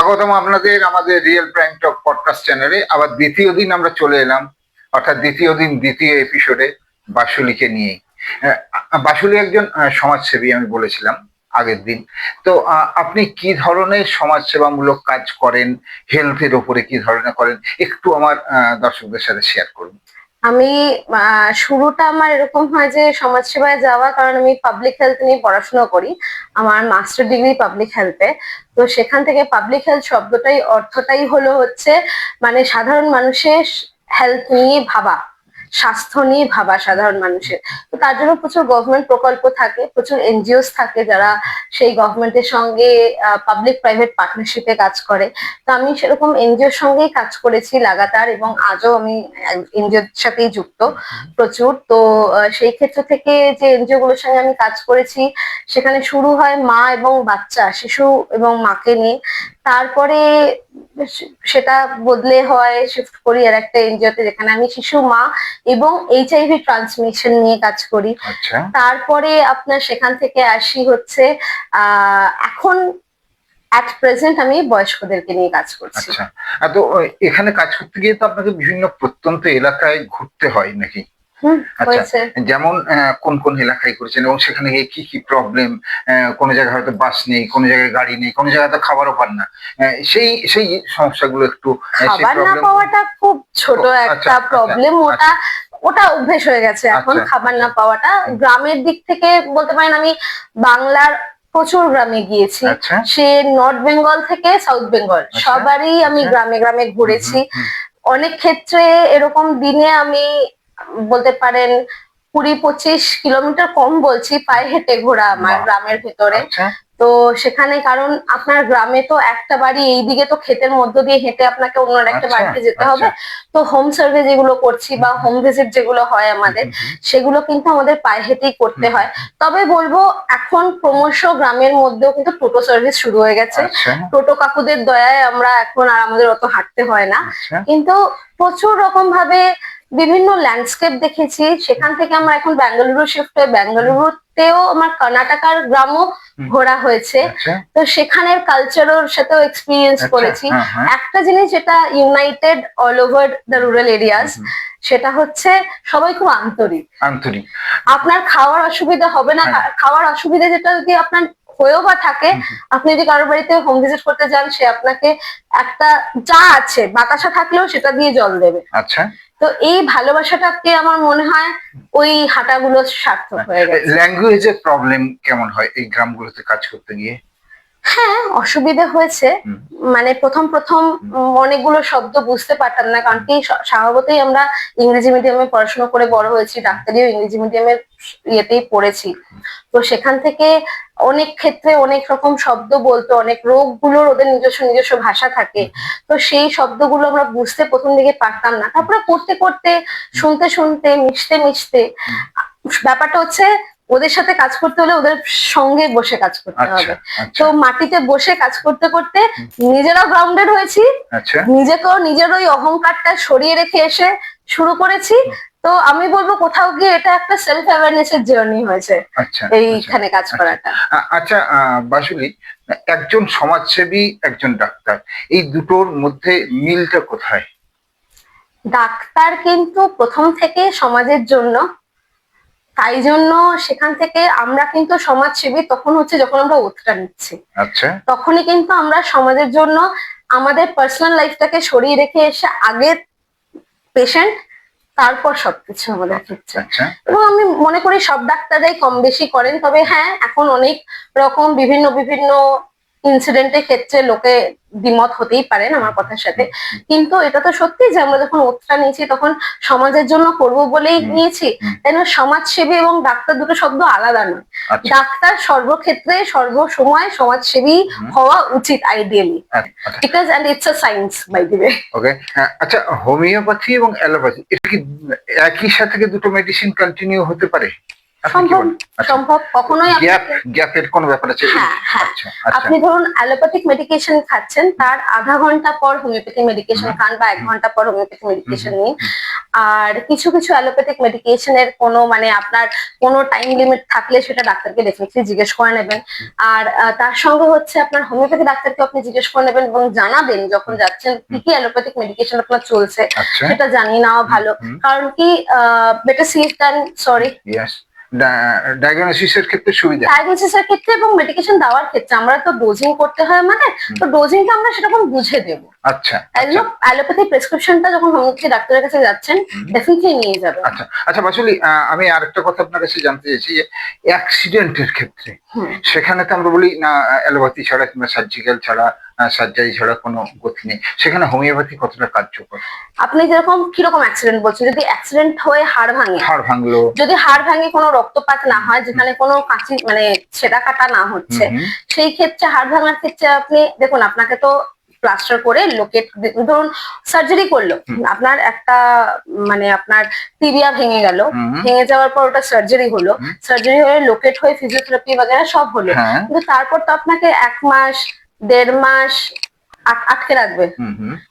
স্বাগতম আপনাদের আমাদের রিয়েল প্রাইম টক পডকাস্ট চ্যানেলে আবার দ্বিতীয় দিন আমরা চলে এলাম, অর্থাৎ দ্বিতীয় দিন, দ্বিতীয় এপিসোডে বাসুলিকে নিয়ে। বাসুলি একজন সমাজসেবী, আমি বলেছিলাম আগের দিন। তো আপনি কি ধরনের সমাজসেবামূলক কাজ করেন? হেলথের ওপরে কি ধরনের করেন? একটু আমার দর্শকদের সাথে শেয়ার করুন। আমি শুরুটা আমার এরকম হয় যে সমাজসেবায় যাওয়া, কারণ আমি পাবলিক হেলথ নিয়ে পড়াশোনা করি, আমার মাস্টার ডিগ্রি পাবলিক হেলথে তো সেখান থেকে পাবলিক হেলথ শব্দটাই, অর্থটাই হলো হচ্ছে মানে সাধারণ মানুষের হেলথ নিয়ে ভাবা। স্বাস্থ্য নিয়ে ভাবা সাধারণ মানুষের। তো তার জন্য প্রচুর গভর্নমেন্ট প্রকল্প থাকে, প্রচুর এনজিওস থাকে যারা সেই গভর্নমেন্টের সঙ্গে পাবলিক প্রাইভেট পার্টনারশিপে কাজ করে। তো আমি সেরকম এনজিওর সঙ্গেই কাজ করেছি লাগাতার এবং আজও আমি এনজিওর সাথেই যুক্ত প্রচুর। তো সেই ক্ষেত্র থেকে যে এনজিও গুলোর সঙ্গে আমি কাজ করেছি, সেখানে শুরু হয় মা এবং বাচ্চা, শিশু এবং মাকে নিয়ে। তারপরে সেটা বদলে হয় শিফট করি আর একটা এনজিওতে যেখানে আমি শিশু, মা এবং এইচআইভি ট্রান্সমিশন নিয়ে কাজ করি। আচ্ছা। তারপরে আপনার সেখান থেকে আসি হচ্ছে আহ এখন অ্যাট প্রেজেন্ট আমি বয়স্কদেরকে নিয়ে কাজ করছি। আচ্ছা। তো এখানে কাজ করতে গিয়ে তো আপনাকে বিভিন্ন প্রত্যন্ত এলাকায় ঘুরতে হয় নাকি? যেমন আহ, কোন কোন এলাকায় করেছেন এবং সেখানে গিয়ে কি কি প্রবলেম কোন জায়গায় হয়তো বাস নেই কোনো জায়গায় গাড়ি নেই কোন জায়গায় তো খাবারও পান না সেই সেই সমস্যাগুলো একটু খাবার না পাওয়াটা খুব ছোট আচ্ছা, একটা আচ্ছা, প্রবলেম ওটা ওটা অভ্যেস হয়ে গেছে এখন আচ্ছা। খাবার না পাওয়াটা। গ্রামের দিক থেকে বলতে পারেন আমি বাংলার প্রচুর গ্রামে গিয়েছি। আচ্ছা। সে নর্থ বেঙ্গল থেকে সাউথ বেঙ্গল আচ্ছা, সবারই আমি আচ্ছা। গ্রামে গ্রামে ঘুরেছি। অনেক ক্ষেত্রে এরকম দিনে আমি বলতে পারেন কুড়ি পঁচিশ কিলোমিটার কম বলছি পায়ে হেঁটে ঘোরা আমার গ্রামের ভেতরে। আচ্ছা। তো সেখানে কারণ আপনার গ্রামে তো একটা বাড়ি এইদিকে তো ক্ষেতের মধ্য দিয়ে হেঁটে আপনাকে অন্য একটা আচ্ছা, বাড়িতে যেতে আচ্ছা। হবে তো হোম সার্ভে যেগুলো করছি বা হোম ভিজিট যেগুলো হয় আমাদের সেগুলো কিন্তু আমাদের পায়ে হেঁটেই করতে হয়। তবে বলব এখন ক্রমশ গ্রামের মধ্যেও কিন্তু টোটো সার্ভিস শুরু হয়ে গেছে। আচ্ছা। টোটো কাকুদের দয়ায় আমরা এখন আর আমাদের অত হাঁটতে হয় না। আচ্ছা। কিন্তু প্রচুর রকম ভাবে বিভিন্ন ল্যান্ডস্কেপ দেখেছি। সেখান থেকে আমরা এখন ব্যাঙ্গালুরু শিফট হয়ে বেঙ্গালুরুতেও আমার কর্ণাটকার গ্রামও ঘোরা হয়েছে। আচ্ছা। তো সেখানের কালচারের সাথেও এক্সপিরিয়েন্স আচ্ছা, করেছি। হ্যাঁ, হ্যাঁ। একটা জিনিস যেটা united all over the rural areas সেটা হচ্ছে সবাই খুব আন্তরিক। আন্তরিক। আপনার খাওয়ার অসুবিধা হবে না। হ্যাঁ। খাওয়ার অসুবিধা যেটা যদি আপনার হয়েও বা থাকে। আপনি যদি কারোর বাড়িতে হোম ভিজিট করতে যান সে আপনাকে একটা যা আছে বাতাসা থাকলেও সেটা দিয়ে জল দেবে। আচ্ছা। তো এই ভালোবাসাটাকে আমার মনে হয় ওই হাঁটাগুলো সার্থক হয়ে গেছে। ল্যাঙ্গুয়েজের প্রবলেম কেমন হয় এই গ্রামগুলোতে কাজ করতে গিয়ে? হ্যাঁ অসুবিধা হয়েছে। মানে প্রথম প্রথম অনেকগুলো শব্দ বুঝতে পারতাম না কারণ কি স্বভাবতই আমরা ইংরেজি মিডিয়ামে পড়াশোনা করে বড় হয়েছি ডাক্তারিও ইংরেজি মিডিয়ামের ইয়েতেই পড়েছি। তো সেখান থেকে অনেক ক্ষেত্রে অনেক রকম শব্দ বলতো অনেক রোগগুলোর ওদের নিজস্ব নিজস্ব ভাষা থাকে। তো সেই শব্দগুলো আমরা বুঝতে প্রথম দিকে পারতাম না। তারপরে করতে করতে শুনতে শুনতে মিশতে মিশতে ব্যাপারটা হচ্ছে ওদের সাথে কাজ করতে হলে ওদের সঙ্গে বসে কাজ করতে আচ্ছা হবে। আচ্ছা। তো মাটিতে বসে কাজ করতে করতে নিজেরাও গ্রাউন্ডেড হয়েছি। আচ্ছা। নিজেকেও নিজের ওই অহংকারটা সরিয়ে রেখে এসে শুরু করেছি। তো আমি বলব কোথাও গিয়ে এটা একটা সেলফ অ্যাওয়ারনেস এর জার্নি হয়েছে। এইখানে কাজ করাটা। আচ্ছা বাসুলি একজন সমাজসেবী একজন ডাক্তার এই দুটোর মধ্যে মিলটা কোথায়? ডাক্তার কিন্তু প্রথম থেকে সমাজের জন্য তাই জন্য সেখান থেকে আমরা কিন্তু সমাজসেবী তখন হচ্ছে যখন আমরা ওতটা নিচ্ছি। আচ্ছা। তখনই কিন্তু আমরা সমাজের জন্য আমাদের পার্সোনাল লাইফটাকে সরিয়ে রেখে এসে আগে পেশেন্ট তারপর সবকিছু আমাদের ক্ষেত্রে। আচ্ছা। এবং আমি মনে করি সব ডাক্তাররাই কম বেশি করেন তবে হ্যাঁ এখন অনেক রকম বিভিন্ন বিভিন্ন ইনসিডেন্টের ক্ষেত্রে লোকে দ্বিমত হতেই পারেন আমার কথার সাথে। কিন্তু এটা তো সত্যি যে আমরা যখন ওতটা নিয়েছি তখন সমাজের জন্য করব বলেই নিয়েছি। তাই না? সমাজসেবী এবং ডাক্তার দুটো শব্দ আলাদা নয়। আচ্ছা। ডাক্তার সর্বক্ষেত্রে সর্বসময় সমাজসেবী হওয়া উচিত ideally because and it's a science by the way okay আচ্ছা হোমিওপ্যাথি এবং অ্যালোপ্যাথি এটা কি একই সাথে দুটো মেডিসিন কন্টিনিউ হতে পারে? সম্ভব? আচ্ছা সম্ভব? কখনোই গ্যাপের কোনো ব্যাপার আছে? হ্যাঁ, হ্যাঁ। আচ্ছা আচ্ছা। আপনি ধরুন অ্যালোপ্যাথিক মেডিকেশন খাচ্ছেন তার আধা ঘণ্টা পর হোমিওপ্যাথি মেডিকেশন খান বা এক ঘণ্টা পর হোমিওপ্যাথি মেডিকেশন নিন। আর কিছু কিছু অ্যালোপ্যাথিক মেডিকেশনের কোনো মানে আপনার কোনো টাইম লিমিট থাকলে সেটা ডাক্তারকে ডেফিনেটলি জিজ্ঞেস করে নেবেন। আর তার সঙ্গে হচ্ছে আপনার হোমিওপ্যাথি ডাক্তারকে আপনি জিজ্ঞেস করে নেবেন এবং জানাবেন যখন যাচ্ছেন কি কি অ্যালোপ্যাথিক মেডিকেশন আপনার চলছে আচ্ছা। সেটা জানিয়ে নেওয়া ভালো। কারণ কি বেটার সিফ দ্যান সরি ডায়াগনোসিসের ক্ষেত্রে সুবিধা? ডায়াগনোসিসের ক্ষেত্রে এবং মেডিকেশন দেওয়ার ক্ষেত্রে আমরা তো ডোজিং করতে হয় আমাদের তো ডোজিংটা আমরা সেরকম বুঝে দেবো। আচ্ছা আচ্ছা। অ্যালোপ্যাথি প্রেসক্রিপশনটা যখন হোমিওপ্যাথি ডাক্তারের কাছে যাচ্ছেন ডেফিনেটলি নিয়ে যাবেন আচ্ছা আচ্ছা বাসুলি আমি আরেকটা কথা আপনার কাছে জানতে চাইছি যে অ্যাক্সিডেন্টের ক্ষেত্রে। সেখানে তো আমরা বলি না অ্যালোপ্যাথি ছাড়া কিংবা সার্জিক্যাল ছাড়া সার্জারি ছাড়া কোনো গতি নেই। সেখানে হোমিওপ্যাথি কতটা কার্যকর? আপনি যেরকম কীরকম অ্যাক্সিডেন্ট বলছেন যদি অ্যাক্সিডেন্ট হয়ে হাড় ভাঙে হাড় ভাঙলো। যদি হাড় ভাঙে কোনো রক্তপাত না হয় যেখানে কোনো কাঁচি মানে ছেঁড়া কাটা না হচ্ছে। সেই ক্ষেত্রে হাড় ভাঙার ক্ষেত্রে আপনি দেখুন আপনাকে তো প্লাস্টার করে লোকেট ধরুন সার্জারি করল আপনার একটা মানে আপনার টিবিয়া ভেঙে গেল ভেঙে যাওয়ার পর ওটা সার্জারি হলো সার্জারি হয়ে লোকেট হয়ে ফিজিওথেরাপি বাগেরা সব হলো। হ্যাঁ। কিন্তু তারপর তো আপনাকে এক মাস দেড় মাস আট- আটকে রাখবে।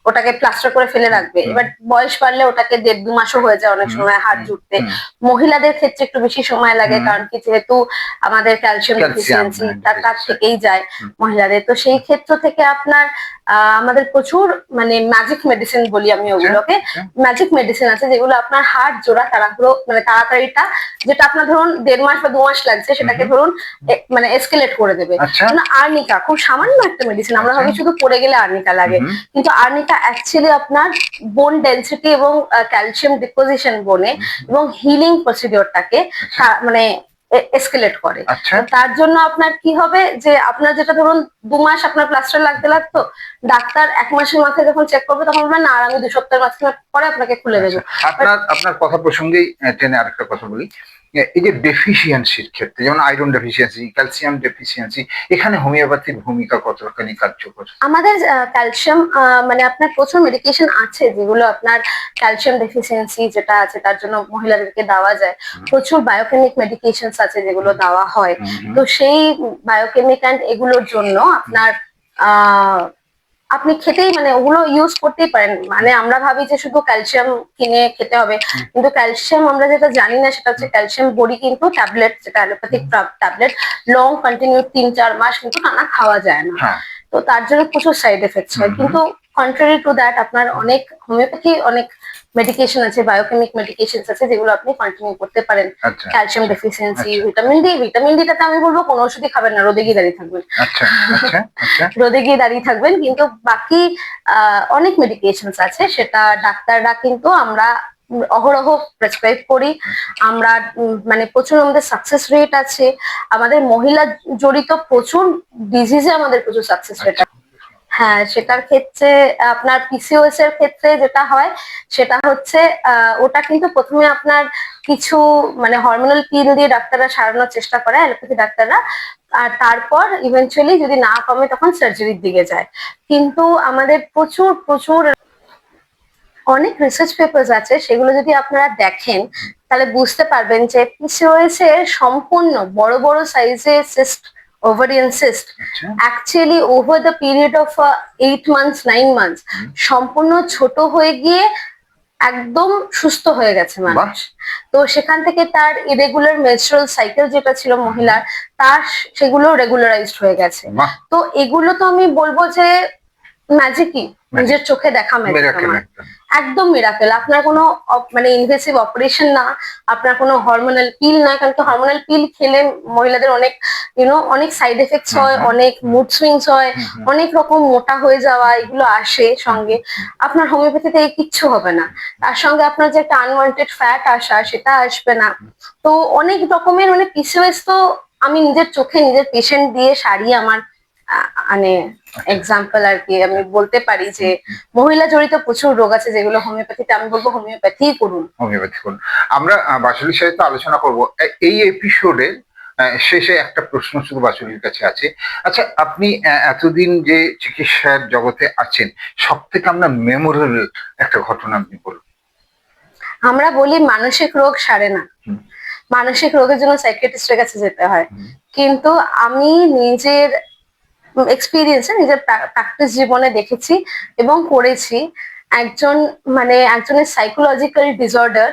ওটাকে প্লাস্টার করে ফেলে রাখবে। এবার বয়স বাড়লে ওটাকে দেড় দু মাসও হয়ে যায় অনেক সময় হাড় জুড়তে। মহিলাদের ক্ষেত্রে একটু বেশি সময় লাগে কারণ কি যেহেতু আমাদের ক্যালসিয়াম ডেফিসিয়েন্সি তার। থেকেই যায় মহিলাদের। তো সেই ক্ষেত্র থেকে আপনার আমাদের প্রচুর মানে ম্যাজিক মেডিসিন বলি আমি ওগুলোকে। আচ্ছা। ম্যাজিক মেডিসিন আছে যেগুলো আপনার হাড় জোড়া তাড়াহুড়ো মানে তাড়াতাড়িটা যেটা আপনার ধরুন দেড় মাস বা দু মাস লাগছে সেটাকে ধরুন মানে এসকেলেট করে দেবে। আচ্ছা। আর্নিকা খুব সামান্য একটা মেডিসিন আমরা আচ্ছা। ভাবি শুধু পড়ে গেলে আর্নিকা লাগে। কিন্তু আর্নিকা অ্যাকচুয়ালি আপনার বোন ডেন্সিটি এবং ক্যালসিয়াম ডিপোজিশন বোনে এবং হিলিং প্রসিডিওরটাকে মানে এসকেলেট করে। আচ্ছা। তার জন্য আপনার কি হবে যে আপনার যেটা ধরুন দু মাস আপনার প্লাস্টার লাগতে লাগতো ডাক্তার এক মাসের মাথায় যখন চেক করবে তখন বলবেন না আর আমি দু সপ্তাহের মাঝখানে পরে আপনাকে খুলে দেবো। আপনার আপনার কথা প্রসঙ্গেই টেনে আরেকটা কথা বলি। এই যে ডেফিসিয়েন্সির ক্ষেত্রে যেমন আয়রন ডেফিসিয়েন্সি ক্যালসিয়াম ডেফিসিয়েন্সি এখানে হোমিওপ্যাথির ভূমিকা কতখানি কার্যকর? আমাদের ক্যালসিয়াম মানে আপনার প্রচুর মেডিকেশন আছে যেগুলো আপনার ক্যালসিয়াম ডেফিসিয়েন্সি যেটা আছে তার জন্য মহিলাদেরকে দেওয়া যায়। প্রচুর বায়োকেমিক মেডিকেশন আছে যেগুলো দেওয়া হয়। তো সেই বায়োকেমিক অ্যান্ড এগুলোর জন্য আপনার আহ, আপনি খেতেই মানে ওগুলো ইউজ করতেই পারেন। মানে আমরা ভাবি যে শুধু ক্যালসিয়াম কিনে খেতে হবে। কিন্তু ক্যালসিয়াম আমরা যেটা জানি না সেটা হচ্ছে ক্যালসিয়াম বড়ি কিন্তু ট্যাবলেট যেটা অ্যালোপ্যাথিক ট্যাবলেট লং কন্টিনিউ তিন চার মাস কিন্তু টানা খাওয়া যায় না। হ্যাঁ। তো তার জন্য প্রচুর সাইড এফেক্ট হয়। কিন্তু কন্ট্রারি টু দ্যাট আপনার অনেক হোমিওপ্যাথি অনেক মেডিকেশন আছে বায়োকেমিক মেডিকেশন আছে যেগুলো আপনি কন্টিনিউ করতে পারেন। Calcium deficiency vitamin D vitamin D ডিটাতে আমি বলব কোনো ওষুধই খাবেন না রোদে গিয়ে দাঁড়িয়ে থাকবেন। আচ্ছা আচ্ছা আচ্ছা। রোদে গিয়ে দাঁড়িয়ে থাকবেন কিন্তু বাকি অনেক মেডিকেশনস আছে সেটা ডাক্তাররা কিন্তু আমরা অহরহ প্রেসক্রাইব করি। আমরা মানে প্রচুর আমাদের সাকসেস রেট আছে। আমাদের মহিলা জড়িত প্রচুর ডিজিজে আমাদের প্রচুর সাকসেস রেট হ্যাঁ সেটার ক্ষেত্রে, আপনার পিসিওএস এর ক্ষেত্রে যেটা হয়, সেটা হচ্ছে ওটা কিন্তু প্রথমে আপনার কিছু মানে হরমোনাল পিল দিয়ে ডাক্তাররা সারানোর চেষ্টা করে, অ্যালোপ্যাথি ডাক্তাররা। আর তারপর ইভেনচুয়ালি যদি না কমে, তখন সার্জারির দিকে যায়। কিন্তু আমাদের প্রচুর প্রচুর অনেক রিসার্চ পেপার্স আছে, সেগুলো যদি আপনারা দেখেন, তাহলে বুঝতে পারবেন যে পিসিওএস এর সম্পূর্ণ বড় বড় সাইজের সিস্ট ওভারিয়ান সিস্ট আচ্ছা। Actually over the period of eight months nine months সম্পূর্ণ ছোট হয়ে গিয়ে একদম সুস্থ হয়ে গেছে মানুষ। তো সেখান থেকে তার ইরেগুলার মেনস্ট্রুয়াল সাইকেল যেটা ছিল মহিলার তার সেগুলো রেগুলারাইজড হয়ে গেছে। তো এগুলো তো আমি বলব যে ম্যাজিকই নিজের চোখে দেখা ম্যাজিক একদম মিরাকেল আপনার কোনো মানে ইনভেসিভ অপারেশন না আপনার কোনো হরমোনাল পিল নয় কারণ কি হরমোনাল পিল খেলে মহিলাদের অনেক ইউনো অনেক সাইড এফেক্টস হয় অনেক মুড সুইংস হয় অনেক রকম মোটা হয়ে যাওয়া এগুলো আসে সঙ্গে। আপনার হোমিওপ্যাথিতে এই কিচ্ছু হবে না। তার সঙ্গে আপনার যে একটা আনওয়ান্টেড ফ্যাট আসা সেটা আসবে না। তো অনেক রকমের মানে পিসিওএস তো আমি নিজের চোখে নিজের পেশেন্ট দিয়ে সারিয়ে আমার মানে এক্সাম্পল আর কি আমি বলতে পারি যে মহিলা জড়িত প্রচুর রোগ আছে যেগুলো হোমিওপ্যাথিতে আমি বলব হোমিওপ্যাথি করুন। হোমিওপ্যাথি করুন। আমরা বাসুলির সাথে তো আলোচনা করব। এই এপিসোডে শেষে একটা প্রশ্ন শুধু বাসুলির কাছে আছে। আচ্ছা আপনি এতদিন যে চিকিৎসার জগতে আছেন সব থেকে আপনার মেমোরেবল একটা ঘটনা আপনি বলুন। আমরা বলি মানসিক রোগ সারে না। মানসিক রোগের জন্য সাইকিয়াট্রিস্টের কাছে যেতে হয়। কিন্তু আমি নিজের এক্সপিরিয়েন্সে নিজের প্র্যাকটিস জীবনে দেখেছি এবং করেছি। একজন মানে একজনের সাইকোলজিক্যাল ডিসঅর্ডার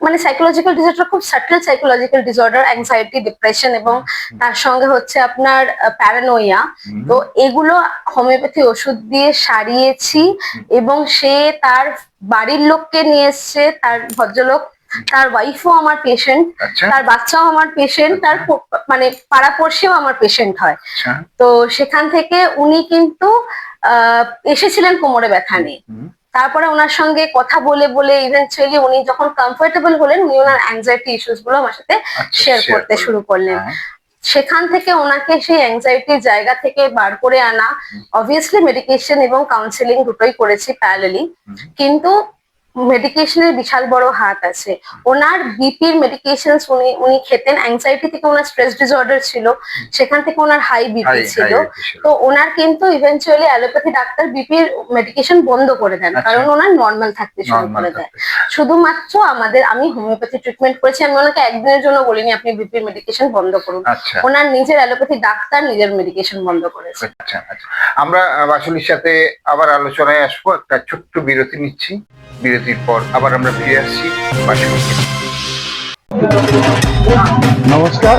মানে সাইকোলজিক্যাল ডিসঅর্ডার খুব subtle psychological disorder anxiety depression এবং তার সঙ্গে হচ্ছে আপনার প্যারানোইয়া তো এগুলো হোমিওপ্যাথি ওষুধ দিয়ে সারিয়েছি এবং সে তার বাড়ির লোককে নিয়ে এসছে তার ভদ্রলোক তার ওয়াইফও আমার পেশেন্ট আচ্ছা। তার বাচ্চাও আমার পেশেন্ট তার মানে পাড়াপড়শিও আমার পেশেন্ট হয়। আচ্ছা। তো সেখান থেকে উনি কিন্তু আহ, এসেছিলেন কোমরে ব্যথা নিয়ে। তারপরে ওনার সঙ্গে কথা বলে বলে ইভেনচুয়ালি উনি যখন কমফোর্টেবল হলেন উনি ওনার অ্যাংজাইটি ইস্যুসগুলো আমার সাথে আচ্ছা, শেয়ার করতে শুরু করলেন। হ্যাঁ, সেখান থেকে ওনাকে সেই অ্যাংজাইটির জায়গা থেকে বার করে আনা। অবভিয়াসলি মেডিকেশন এবং কাউন্সেলিং দুটোই করেছি প্যারালালি হুম। কিন্তু মেডিকেশনের বিশাল বড় হাত আছে। ওনার বিপির মেডিকেশন উনি উনি খেতেন। অ্যাংজাইটি থেকে ওনার স্ট্রেস ডিসঅর্ডার ছিল। সেখান থেকে ওনার হাই বিপি ছিল। তো ওনার কিন্তু ইভেনচুয়ালি অ্যালোপ্যাথি ডাক্তার বিপির মেডিকেশন বন্ধ করে দেন। আচ্ছা। কারণ ওনার নর্মাল থাকতে শুরু করে দেয়। শুধুমাত্র আমাদের আমি হোমিওপ্যাথি ট্রিটমেন্ট করেছি। আমি ওনাকে একদিনের জন্য বলিনি আপনি বিপির মেডিকেশন বন্ধ করুন। আচ্ছা। ওনার নিজের অ্যালোপ্যাথি ডাক্তার নিজের মেডিকেশন বন্ধ করেছে। আচ্ছা আমরা বাসুলির সাথে আবার আলোচনায় আসব। একটা ছোট্ট বিরতি নিচ্ছি। বিরতির পর আবার আমরা ফিরে আসছি নমস্কার,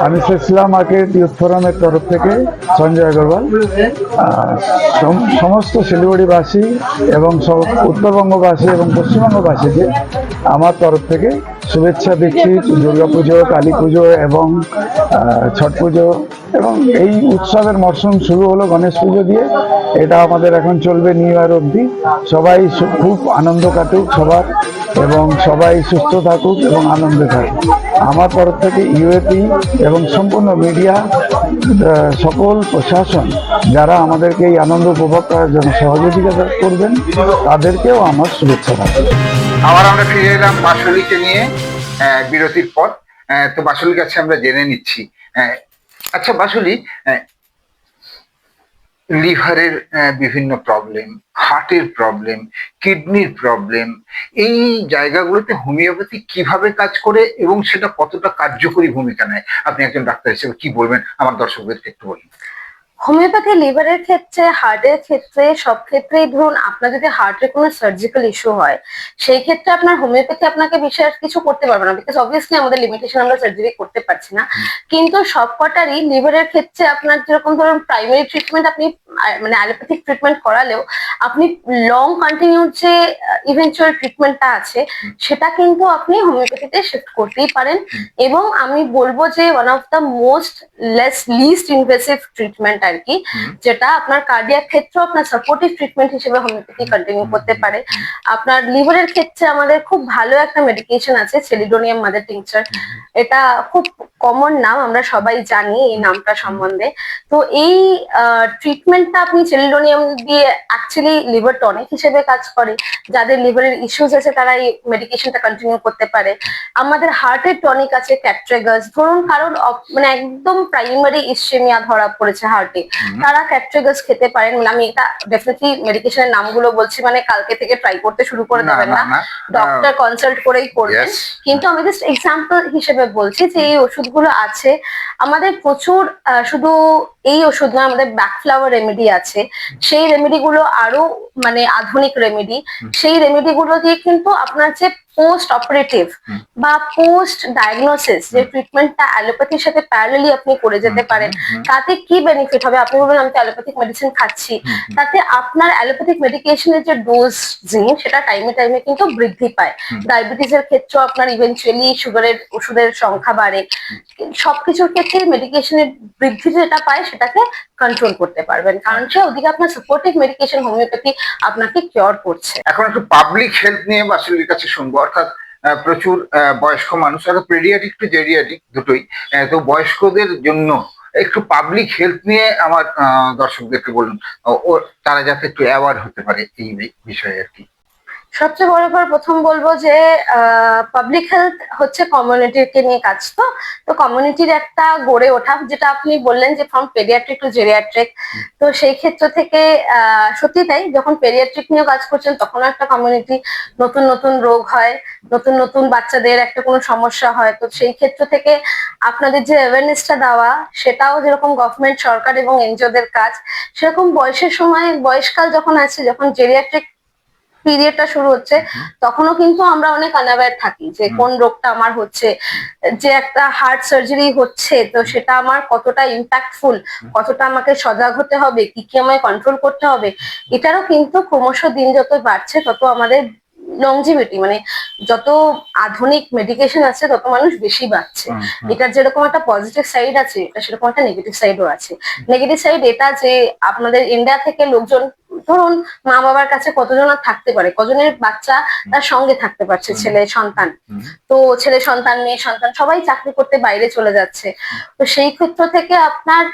আমি শেষলা মার্কেট ইউথ ফোরামের তরফ থেকে সঞ্জয় আগরওয়াল সম- সমস্ত শিলিগুড়িবাসী এবং সব উত্তরবঙ্গবাসী এবং পশ্চিমবঙ্গবাসীকে আমার তরফ থেকে শুভেচ্ছা দিচ্ছি দুর্গাপুজো কালী পুজো এবং ছট পুজো এবং এই উৎসবের মরশুম শুরু হলো গণেশ পুজো দিয়ে। এটা আমাদের এখন চলবে নিউ ইয়ার অবধি। সবাই খুব আনন্দ কাটুক সবার এবং সবাই সুস্থ থাকুক এবং আনন্দে থাকুক। আমার তরফ থেকে ইউএপি এবং সম্পূর্ণ মিডিয়া সকল প্রশাসন যারা আমাদেরকে এই আনন্দ উপভোগ করার জন্য সহযোগিতা করবেন, তাদেরকেও আমার শুভেচ্ছা থাকবে আবার আমরা ফিরে এলাম বাসুলিকে নিয়ে বিরতির পর। তো বাসুলির কাছে আমরা জেনে নিচ্ছি আচ্ছা বাসুলি লিভারের বিভিন্ন প্রবলেম হার্টের প্রবলেম কিডনির প্রবলেম এই জায়গাগুলোতে হোমিওপ্যাথি কীভাবে কাজ করে এবং সেটা কতটা কার্যকরী ভূমিকা নেয়? আপনি একজন ডাক্তার হিসেবে কি বলবেন? আমার দর্শকদেরকে একটু বলুন। হোমিওপ্যাথি লিভারের ক্ষেত্রে হার্টের ক্ষেত্রে সব ক্ষেত্রেই ধরুন আপনার যদি হার্টের কোনো সার্জিক্যাল ইস্যু হয় সেই ক্ষেত্রে আপনার হোমিওপ্যাথি আপনাকে বিশেষ কিছু করতে পারবে না বিকজ অবভিয়াসলি আমাদের লিমিটেশন আমরা সার্জারি করতে পারছি না। কিন্তু সব কটারই লিভারের ক্ষেত্রে আপনার যেরকম ধরুন প্রাইমারি ট্রিটমেন্ট আপনি মানে অ্যালোপ্যাথিক ট্রিটমেন্ট করালেও আপনি লং কন্টিনিউ যে ইভেন্চুয়াল ট্রিটমেন্টটা আছে সেটা কিন্তু আপনি হোমিওপ্যাথিতে শিফট করতেই পারেন এবং আমি বলব যে one of the most less least invasive treatment আর কি যেটা আপনার কার্ডিয়াক ক্ষেত্রে আপনার সাপোর্টিভ ট্রিটমেন্ট হিসেবে হোমিওপ্যাথি কন্টিনিউ করতে পারে। আপনার লিভারের ক্ষেত্রে আমাদের খুব ভালো একটা মেডিকেশন আছে সেলিডোনিয়াম মাদার টিংচার এটা খুব কমন নাম আমরা সবাই জানি এই নামটা সম্বন্ধে। তো এই ট্রিটমেন্টটা আপনি সেলিডোনিয়াম দিয়ে অ্যাকচুয়ালি লিভার টনিক হিসেবে কাজ করে। যাদের লিভারের ইস্যুস আছে তারা এই মেডিকেশনটা কন্টিনিউ করতে পারে। আমাদের হার্টের টনিক আছে ক্যাট্রেগাস ধরুন কারণ মানে একদম প্রাইমারি ইসচেমিয়া ধরা পড়েছে হার্টে তারা ক্যাট্রেগাস খেতে পারেন। মানে আমি এটা ডেফিনেটলি মেডিকেশনের নামগুলো বলছি মানে কালকে থেকে ট্রাই করতে শুরু করে দেবেন না ডক্টর কনসাল্ট করেই করবেন। কিন্তু আমি জাস্ট এক্সাম্পল হিসেবে বলছি যে এই ওষুধগুলো আছে। আমাদের প্রচুর শুধু এই ওষুধ নয় আমাদের ব্যাকফ্লাওয়ার রেমেডি আছে। সেই রেমেডি গুলো আরও মানে আধুনিক রেমেডি সেই রেমেডি গুলো দিয়ে কিন্তু আপনার যে পোস্ট অপারেটিভ। বা পোস্ট ডায়াগনোসিস যে ট্রিটমেন্টটা অ্যালোপ্যাথির সাথে প্যারালালি আপনি করে যেতে পারেন তাতে কি বেনিফিট হবে? আপনি বলবেন আমি তো অ্যালোপ্যাথিক মেডিসিন খাচ্ছি। তাতে আপনার অ্যালোপ্যাথিক মেডিকেশনের যে ডোজ জিনিস সেটা টাইমে টাইমে কিন্তু বৃদ্ধি পায়। ডায়াবেটিসের ক্ষেত্রেও আপনার ইভেনচুয়ালি সুগারের ওষুধের সংখ্যা বাড়ে। সবকিছুর ক্ষেত্রে মেডিকেশনের বৃদ্ধি যেটা পায় সেটাকে কন্ট্রোল করতে পারবেন। কারণ সে ওদিকে আপনার সাপোর্টিভ মেডিকেশন হোমিওপ্যাথি আপনাকে কিওর করছে। এখন একটু পাবলিক হেলথ নিয়ে বাসুলির কাছে শুনব। অর্থাৎ প্রচুর বয়স্ক মানুষ অর্থাৎ পেডিয়াটিক টু জেরিয়াটিক দুটোই। তো বয়স্কদের জন্য একটু পাবলিক হেলথ নিয়ে আমার দর্শকদেরকে বলুন। তারা যাতে একটু অ্যাওয়ার হতে পারে এই বিষয়ে আর কি। সবচেয়ে বড় পর প্রথম বলব যে পাবলিক হেলথ হচ্ছে কমিউনিটিকে নিয়ে কাজ, তো? তো কমিউনিটির একটা গড়ে ওঠা, যেটা আপনি বললেন যে ফ্রম পেডিয়াট্রিক টু জেরিয়াট্রিক তো সেই ক্ষেত্র থেকে সত্যি তাই, যখন পেডিয়াট্রিক নিয়ে কাজ করছেন তখনও একটা কমিউনিটি নতুন নতুন রোগ হয়, নতুন নতুন বাচ্চাদের একটা কোনো সমস্যা হয়, তো সেই ক্ষেত্র থেকে আপনাদের যে অ্যাওয়ারনেসটা দেওয়া, সেটাও যেরকম গভর্নমেন্ট সরকার এবং এনজিওদের কাজ, সেরকম বয়সের সময়, বয়সকাল যখন আছে, যখন জেরিয়াট্রিক পিরিয়ডটা শুরু হচ্ছে। তখনও কিন্তু আমরা অনেক আনাবায় থাকি যে কোন রোগটা আমার হচ্ছে যে একটা হার্ট সার্জারি হচ্ছে তো সেটা আমার কতটা ইম্প্যাক্টফুল কতটা আমাকে সজাগ হতে হবে কি কি আমায় কন্ট্রোল করতে হবে এটারও কিন্তু ক্রমশ দিন যত বাড়ছে তত আমাদের লংজিভিটি মানে যত আধুনিক মেডিকেশন আছে তত মানুষ বেশি বাড়ছে। হুম, হুম। এটার যেরকম একটা পজিটিভ সাইড আছে এটা সেরকম একটা নেগেটিভ সাইডও আছে। নেগেটিভ সাইড এটা যে আপনাদের ইন্ডিয়া থেকে লোকজন ধরুন মা বাবার কাছে কতজন আর থাকতে পারে? কজনের বাচ্চা তার সঙ্গে থাকতে পারছে ছেলে সন্তান। তো ছেলে সন্তান মেয়ে সন্তান সবাই চাকরি করতে বাইরে চলে যাচ্ছে। তো সেই ক্ষেত্র থেকে আপনার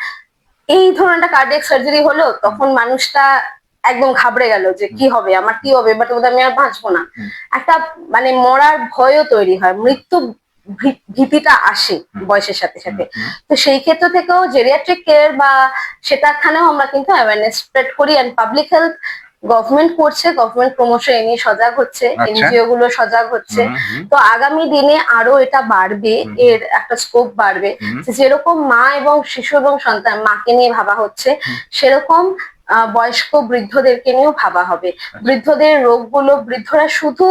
এই ধরনের একটা কার্ডিয়াক সার্জারি হলো তখন মানুষটা একদম ঘাবড়ে গেল যে কি হবে আমার কি হবে বাট ওদের আমি আর বাঁচবো না। একটা মানে মরার ভয়ও তৈরি হয় মৃত্যু ভীতিটা আসে বয়সের সাথে সাথে। তো সেই ক্ষেত্র থেকেও জেরিয়াট্রিক কেয়ার বা সেটাখানেও আমরা কিন্তু অ্যাওয়ারনেস স্প্রেড করি অ্যান্ড পাবলিক হেলথ গভর্নমেন্ট করছে গভর্নমেন্ট ক্রমশ এ নিয়ে সজাগ হচ্ছে আচ্ছা। এনজিও গুলো সজাগ হচ্ছে। তো আগামী দিনে আরও এটা বাড়বে এর একটা স্কোপ বাড়বে। যেরকম মা এবং শিশু এবং সন্তান মাকে নিয়ে ভাবা হচ্ছে সেরকম বয়স্ক বৃদ্ধদেরকে নিয়েও ভাবা হবে। বৃদ্ধদের রোগগুলো বৃদ্ধরা শুধু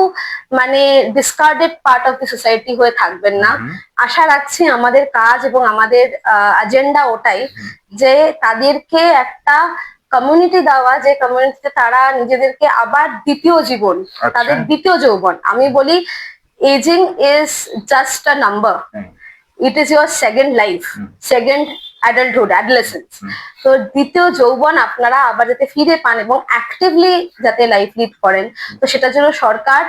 মানে discarded part of the society হয়ে থাকবেন না। আশা রাখছি আমাদের কাজ এবং আমাদের এজেন্ডা ওটাই যে তাদেরকে একটা কমিউনিটি দেওয়া যে কমিউনিটিতে তারা নিজেদেরকে আবার দ্বিতীয় জীবন আচ্ছা। তাদের দ্বিতীয় যৌবন। আমি বলি ageing is just a number it is your second life second adulthood adolescence. তো দ্বিতীয় যৌবন আপনারা আবার যাতে ফিরে পান এবং অ্যাক্টিভলি যাতে লাইফ লিড করেন তো সেটার জন্য সরকার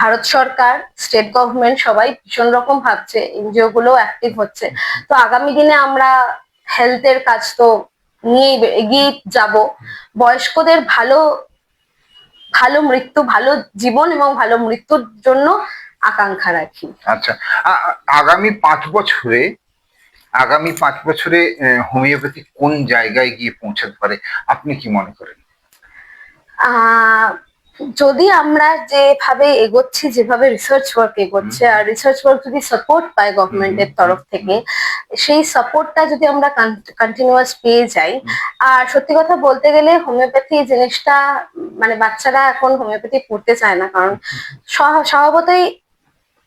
ভারত সরকার স্টেট গভর্নমেন্ট সবাই ভীষণ রকম ভাবছে এনজিও গুলো অ্যাক্টিভ হচ্ছে। তো আগামী দিনে আমরা হেলথের কাজ তো নিয়ে এগিয়ে যাব। বয়স্কদের ভালো ভালো মৃত্যু ভালো জীবন এবং ভালো মৃত্যুর জন্য আকাঙ্ক্ষা রাখি। আচ্ছা আগামী পাঁচ বছরে আগামী পাঁচ বছরে হোমিওপ্যাথি কোন জায়গায় গিয়ে পৌঁছাতে পারে? আপনি কি মনে করেন? যদি আমরা যেভাবে এগোচ্ছি যেভাবে রিসার্চ ওয়ার্ক এগোচ্ছে আর রিসার্চ ওয়ার্ক যদি সাপোর্ট পায় গভর্নমেন্টের তরফ থেকে সেই সাপোর্টটা যদি আমরা কন্টিনিউয়াস পেয়ে যাই আর সত্যি কথা বলতে গেলে হোমিওপ্যাথি জিনিসটা মানে বাচ্চারা এখন হোমিওপ্যাথি পড়তে চায় না কারণ স্বভাবতই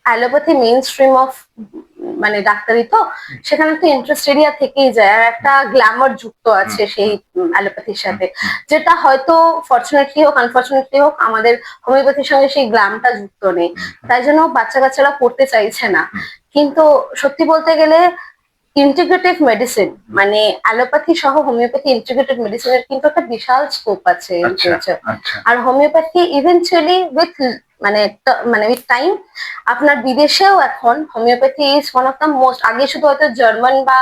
অ্যালোপ্যাথি মেইন স্ট্রিম অফ মানে ডাক্তারি তো সেখানে তো ইন্টারেস্ট এরিয়া থেকেই যায়। আর একটা গ্ল্যামার যুক্ত আছে সেই অ্যালোপ্যাথির সাথে। যেটা হয়তো ফর্চুনেটলি হোক আনফর্চুনেটলি হোক আমাদের হোমিওপ্যাথির সঙ্গে সেই গ্ল্যামটা যুক্ত নেই। তাই জন্য বাচ্চা কাচ্চারা পড়তে চাইছে না। কিন্তু সত্যি বলতে গেলে ইন্টিগ্রেটিভ মেডিসিন মানে অ্যালোপ্যাথি সহ হোমিওপ্যাথি ইন্টিগ্রেটেড মেডিসিনের কিন্তু একটা বিশাল স্কোপ আছে আচ্ছা। আচ্ছা। আর হোমিওপ্যাথি ইভেনচুয়ালি উইথ মানে মানে উইথ টাইম আপনার বিদেশেও এখন homeopathy is one of the most আগে শুধু হয়তো জার্মান বা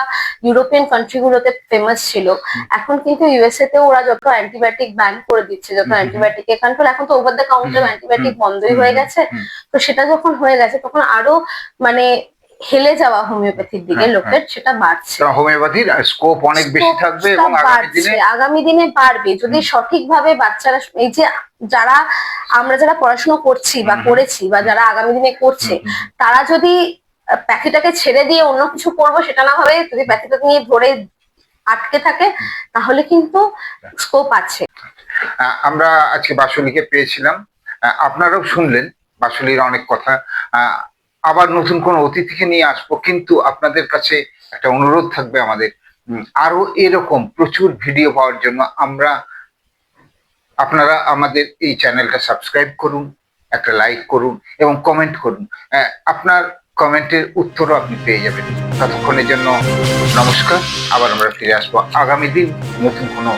ইউরোপিয়ান কান্ট্রিগুলোতে ফেমাস ছিল। এখন কিন্তু ইউএসএ তে ওরা যত অ্যান্টিবায়োটিক ব্যান করে দিচ্ছে যত অ্যান্টিবায়োটিক হুম। অ্যান্টিবায়োটিক কন্ট্রোল এখন তো ওভার দ্য কাউন্টার অ্যান্টিবায়োটিক বন্ধই হয়ে গেছে। তো সেটা যখন হয়ে গেছে তখন আরও মানে হেলে যাওয়া হোমিওপ্যাথির দিকে হ্যাঁ, লোকের সেটা বাড়ছে। হোমিওপ্যাথির স্কোপ অনেক বেশি থাকবে এবং আগামী দিনে আগামী দিনে বাড়বে। যদি সঠিকভাবে বাচ্চারা এই যে যারা আমরা যারা পড়াশোনা করছি বা করেছি বা যারা আগামী দিনে করছে তারা যদি প্যাথিটাকে ছেড়ে দিয়ে অন্য কিছু করব সেটা না ভাবে যদি প্যাথিটা নিয়ে ধরে আটকে থাকে তাহলে কিন্তু স্কোপ আছে। আমরা আজকে বাসুলিকে পেয়েছিলাম। আপনারাও শুনলেন বাসুলির অনেক কথা। আবার নতুন কোন অতিথিকে নিয়ে আসব কিন্তু আপনাদের কাছে একটা অনুরোধ থাকবে আমাদের। উম, আরও এরকম প্রচুর ভিডিও পাওয়ার জন্য আমরা আপনারা আমাদের এই চ্যানেলটা সাবস্ক্রাইব করুন একটা লাইক করুন এবং কমেন্ট করুন। আপনার কমেন্টের উত্তরও আপনি পেয়ে যাবেন। ততক্ষণের জন্য নমস্কার আবার আমরা ফিরে আসব আগামী দিন নতুন কোনো।